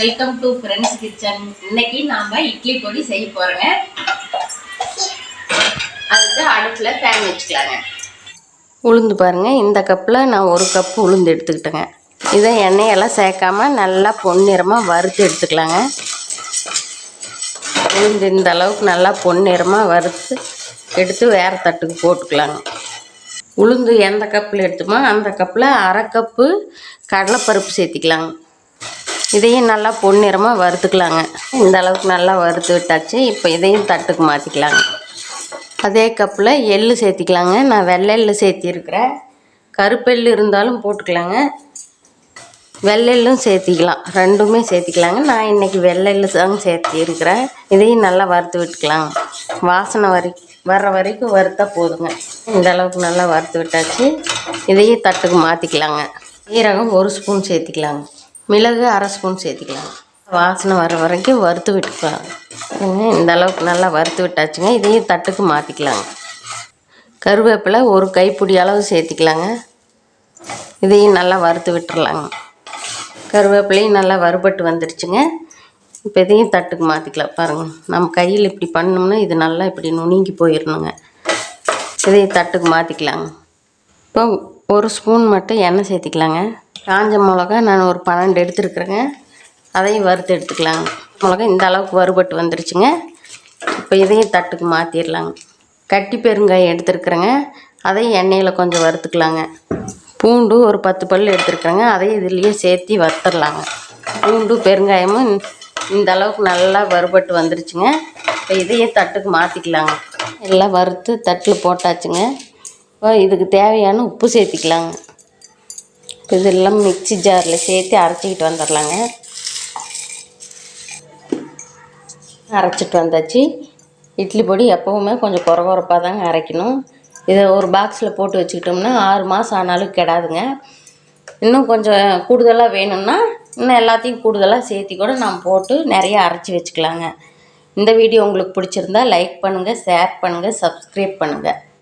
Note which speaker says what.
Speaker 1: Welcome to friends kitchen இன்னைக்கு நாம இட்லி பொடி செய்ய போறோங்க. அதுக்கு அடுப்புல பேன் வச்சுக்கலாங்க. உளுந்து பாருங்க. இந்த கப்பில் நான் ஒரு கப்பு உளுந்து எடுத்துக்கிட்டேங்க. இதை எண்ணெயெல்லாம் சேர்க்காம நல்லா பொன்னிறமாக வறுத்து எடுத்துக்கலாங்க. உளுந்து இந்த அளவுக்கு நல்லா பொன்னிறமாக வறுத்து எடுத்து வேறு தட்டுக்கு போட்டுக்கலாங்க. உளுந்து எந்த கப்பில் எடுத்துமோ அந்த கப்பில் அரை கப்பு கடலைப்பருப்பு சேர்த்திக்கலாங்க. இதையும் நல்லா பொன்னிறமாக வறுத்துக்கலாங்க. இந்த அளவுக்கு நல்லா வறுத்து விட்டாச்சு. இப்போ இதையும் தட்டுக்கு மாற்றிக்கலாங்க அதே கப்பில் எள் சேர்த்திக்கலாங்க. நான் வெள்ளை எள் சேர்த்திருக்கிறேன். கருப்பெள்ளு இருந்தாலும் போட்டுக்கலாங்க. வெள்ளெல்லும் சேர்த்திக்கலாம். ரெண்டுமே சேர்த்திக்கலாங்க. நான் இன்றைக்கி வெள்ளெல்லு தாங்க சேர்த்திருக்கிறேன். இதையும் நல்லா வறுத்து விட்டுக்கலாங்க வாசனை வரை வர்ற வரைக்கும் வறுத்தா போதுங்க. இந்த அளவுக்கு நல்லா வறுத்து விட்டாச்சு. இதையும் தட்டுக்கு மாற்றிக்கலாங்க ஈரகம் ஒரு ஸ்பூன் சேர்த்திக்கலாங்க. மிளகு அரை ஸ்பூன் சேர்த்திக்கலாம். வாசனை வர வரைக்கும் வறுத்து விட்டுக்கலாம். இந்த அளவுக்கு நல்லா வறுத்து விட்டாச்சுங்க. இதையும் தட்டுக்கு மாற்றிக்கலாங்க கருவேப்பிலை ஒரு கைப்பிடி அளவு சேர்த்திக்கலாங்க. இதையும் நல்லா வறுத்து விட்டுறலாங்க. கருவேப்பிலையும் நல்லா வறுபட்டு வந்துருச்சுங்க. இப்போ இதையும் தட்டுக்கு மாற்றிக்கலாம் பாருங்கள் நம்ம கையில் இப்படி பண்ணோம்னா இது நல்லா இப்படி நுணுங்கி போயிடணுங்க இதையும் தட்டுக்கு மாற்றிக்கலாங்க இப்போ ஒரு ஸ்பூன் மட்டும் எண்ணெய் சேர்த்திக்கலாங்க. காஞ்ச மிளகா நான் ஒரு பன்னெண்டு எடுத்துருக்குறேங்க. அதையும் வறுத்து எடுத்துக்கலாங்க. மிளகா இந்த அளவுக்கு வறுபட்டு வந்துருச்சுங்க. இப்போ இதையும் தட்டுக்கு மாற்றிடலாங்க கட்டி பெருங்காயம் எடுத்துருக்குறேங்க. அதையும் எண்ணெயில் கொஞ்சம் வறுத்துக்கலாங்க. பூண்டு ஒரு பத்து பல் எடுத்துருக்குறேங்க. அதையும் இதுலேயே சேர்த்து வறுத்துடலாங்க பூண்டு பெருங்காயமும் இந்த அளவுக்கு நல்லா வறுபட்டு வந்துருச்சுங்க. இப்போ இதையும் தட்டுக்கு மாற்றிக்கலாங்க எல்லாம் வறுத்து தட்டில் போட்டாச்சுங்க. இப்போ இதுக்கு தேவையான உப்பு சேர்த்திக்கலாங்க. இதெல்லாம் மிக்ஸி ஜாரில் சேர்த்து அரைச்சிக்கிட்டு வந்துடலாங்க. அரைச்சிட்டு வந்தாச்சு. இட்லி பொடி எப்போவுமே கொஞ்சம் குறை குறைப்பாக தாங்க அரைக்கணும். இதை ஒரு பாக்ஸில் போட்டு வச்சுக்கிட்டோம்னா ஆறு மாதம் ஆனாலும் கெடாதுங்க. இன்னும் கொஞ்சம் கூடுதலாக வேணும்னா இன்னும் எல்லாத்தையும் கூடுதலாக சேர்த்தி கூட நாம் போட்டு நிறைய அரைச்சி வச்சுக்கலாங்க. இந்த வீடியோ உங்களுக்கு பிடிச்சிருந்தா லைக் பண்ணுங்கள் ஷேர் பண்ணுங்கள் சப்ஸ்கிரைப் பண்ணுங்கள்